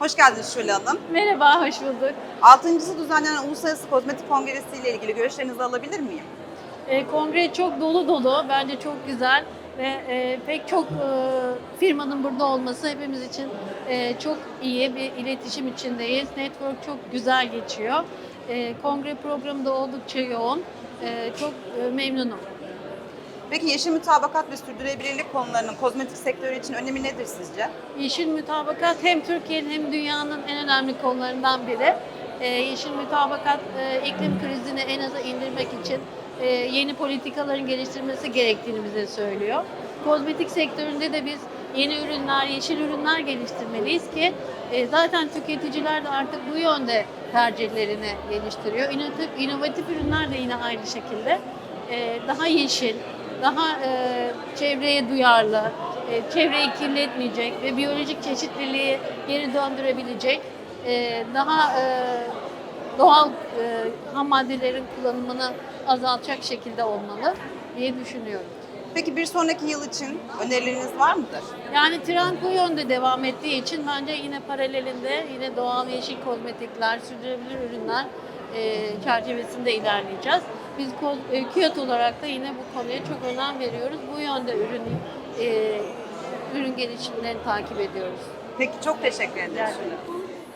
Hoş geldiniz Şule Hanım. Merhaba, hoş bulduk. Altıncısı düzenlenen Uluslararası Kozmetik Kongresi ile ilgili görüşlerinizi alabilir miyim? E, kongre çok dolu dolu, bence çok güzel ve e, pek çok e, firmanın burada olması hepimiz için e, çok iyi bir iletişim içindeyiz. Network çok güzel geçiyor. E, kongre programı da oldukça yoğun. E, çok e, memnunum. Peki yeşil mutabakat ve sürdürülebilirlik konularının kozmetik sektörü için önemi nedir sizce? Yeşil mütabakat hem Türkiye'nin hem dünyanın en önemli konularından biri. Ee, yeşil mütabakat e, iklim krizini en aza indirmek için e, yeni politikaların geliştirilmesi gerektiğini bize söylüyor. Kozmetik sektöründe de biz yeni ürünler, yeşil ürünler geliştirmeliyiz ki e, zaten tüketiciler de artık bu yönde tercihlerini geliştiriyor. İnovatif, inovatif ürünler de yine aynı şekilde e, daha yeşil, daha e, çevreye duyarlı, e, çevreyi kirletmeyecek ve biyolojik çeşitliliği geri döndürebilecek e, daha e, doğal e, ham maddelerin kullanımını azaltacak şekilde olmalı diye düşünüyorum. Peki bir sonraki yıl için önerileriniz var mıdır? Yani trend bu yönde devam ettiği için bence yine paralelinde yine doğal yeşil kozmetikler, sürdürülebilir ürünler e, çerçevesinde ilerleyeceğiz. Biz e, olarak da yine bu konuya çok önem veriyoruz. Bu yönde ürün e, ürün gelişimlerini takip ediyoruz. Peki çok teşekkür ederim.